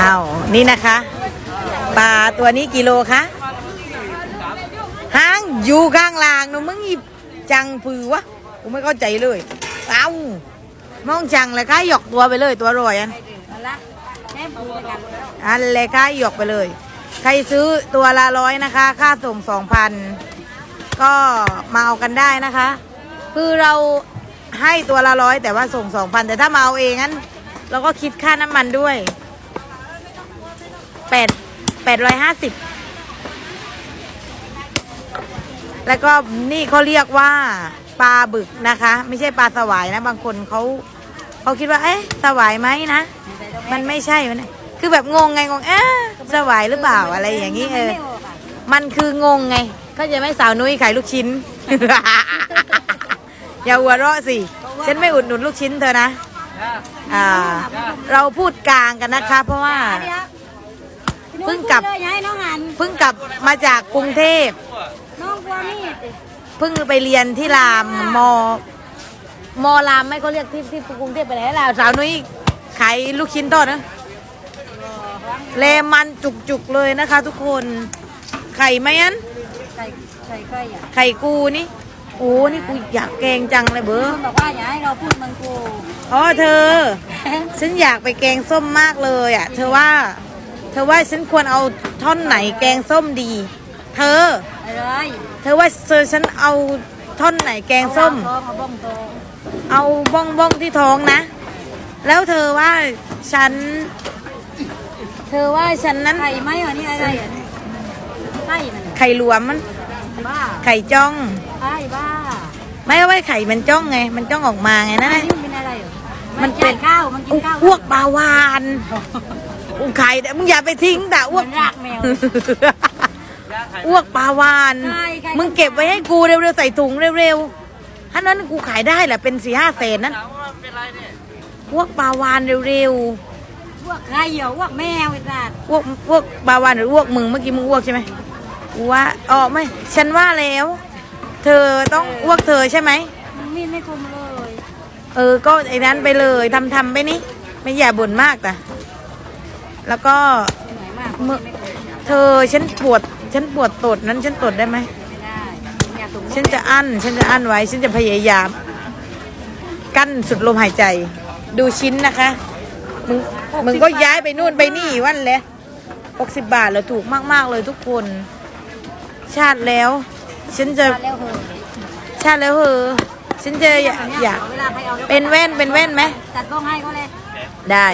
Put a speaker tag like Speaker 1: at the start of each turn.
Speaker 1: อ้าวนี่นะคะ ปลาตัวนี้กิโลคะหางอยู่ข้างล่างหนูมึงอีจังปือวะกูไม่เข้าใจเลย เอ้ามองจังเลยค่ะหยอกตัวไปเลยตัวรอยอัน
Speaker 2: เอาละแม่ปูไปกัน
Speaker 1: อันเลยค่ะหยอกไปเลย ใครซื้อตัวละร้อยนะคะ ค่าส่งสองพันก็มาเอากันได้นะคะ คือเราให้ตัวละร้อยแต่ว่าส่งสองพันแต่ถ้ามาเอาเองงั้น เราก็คิดค่าน้ำมันด้วย แปดแปดร้อยห้าสิบแล้วก็นี่เขาเรียกว่าปลาบึกนะคะ ไม่ใช่ปลาสวายนะ บางคนเขาเขาคิดว่า เอ๊ะสวายไหมนะ มันไม่ใช่มันคือแบบงงไงงงเอ๊ะสวายหรือเปล่าอะไรอย่างนี้เออมันคืองงไงเขาใจะไหม่สาวนุ้ยขายลูกชิ้น อย่าหัวเราะสิ ฉันไม่อุดหนุนลูกชิ้นเธอนะอ่าเราพูดกลางกันนะคะ เพราะว่า เพิ่งกลับ
Speaker 2: เลยย้ายน้องหัน
Speaker 1: เพิ่งกลับมาจากกรุงเทพ
Speaker 2: น้องกลัวมีด
Speaker 1: เพิ่งไปเรียนที่รามมมรามไม่เขาเรียกที่ที่กรุงเทพไปไหนล่ะสาวนุ้ยขายลูกชิ้นทอดนะเลมันจุกๆเลยนะคะ ทุกคนไข่ไหมอัน
Speaker 2: ใส่ใส่ไข่อะ
Speaker 1: ไข่กูนี่โอ้นี่กูอยากแกงจังเลยเบอ
Speaker 2: คุณบอกว่าอย่าให้เราพูดเมืองกู
Speaker 1: อ๋อเธอ ฉันอยากไปแกงส้มมากเลยอะ เธอว่า เธอว่าฉันควรเอาท่อนไหนแกงส้มดี เธอ
Speaker 2: อะไร
Speaker 1: เธอว่าเธอฉันเอาท่อนไหนแกงส้ม
Speaker 2: เอาบ้องโต
Speaker 1: เอาบ้องบ้องที่ท้องนะ แล้วเธอว่าฉัน เธอว่าฉันนั้น
Speaker 2: ไข่ไหมอันนี้อะไรอะไข่มัน
Speaker 1: ไข่หลวมมัน
Speaker 2: บ้า
Speaker 1: ไข่จ้อง
Speaker 2: ไข่บ้า
Speaker 1: ไม่ว่าไข่มันจ้องไง มันจ้องออกมาไงนั่น
Speaker 2: อัน
Speaker 1: นะ
Speaker 2: นี้มันเป็นอะไรเหรอ
Speaker 1: มัน
Speaker 2: กิ
Speaker 1: เป็น
Speaker 2: ข้าวมันกินข้าว
Speaker 1: อ้วกปลาวาน อุ้ไข่มึงอย่าไปทิ้งแต่อ้วก
Speaker 2: เหมือนรากแมว
Speaker 1: อ้วกปลาวาน
Speaker 2: ใช่ใช่
Speaker 1: มึงเก็บไว้ให้กูเร็วๆใส่ถุงเร็วๆถ้านั้นกูขายได้แหละเป็นสี่ห้าแสนนั้นอ้วกปลาวานเร็ว
Speaker 2: อ้วกไข่เหรออ้วกแมวไอ้สัตว์
Speaker 1: ๆอ้วกอ้วกปลาวานหรืออ้วกมึงเมื่อกี้มึงอ้วกใช่ไหมกูว่าอ๋อไม่ฉันว่าแล้ว เธอต้องอ้วกเธอใช่ไหม
Speaker 2: มันมีดไม่คมเลย
Speaker 1: เออ ก็ไอ้นั้นไปเลยทำทำไปนี่ ไม่อย่าบ่นมากแต่ แล้วก็
Speaker 2: เหนื่อยมาก
Speaker 1: เมื่อ
Speaker 2: ไม่คม
Speaker 1: เธอฉันปวด ฉันปวดตดนั้นฉันตดได้ไหม
Speaker 2: ไม่ได้อย่าตุ่ม
Speaker 1: ฉันจะอั้น ฉันจะอั้นไว้ ฉันจะพยายาม กั้นสุดลมหายใจ ดูชิ้นนะคะ มึงมึงก็ย้ายไปนู่นไปนี่วันเลยหกสิบบาทแล้วถูกมาก ๆ เลยทุกคน ชาติแล้ว ฉันจะ
Speaker 2: มาแล้วเหอะ
Speaker 1: ชาติแล้วเหอะฉันจะอยากอยาก
Speaker 2: เวลาใครเอา
Speaker 1: เป็นแว่นเป็นแว่นไหม
Speaker 2: ตัดบ้องให้เขาเลย
Speaker 1: ได้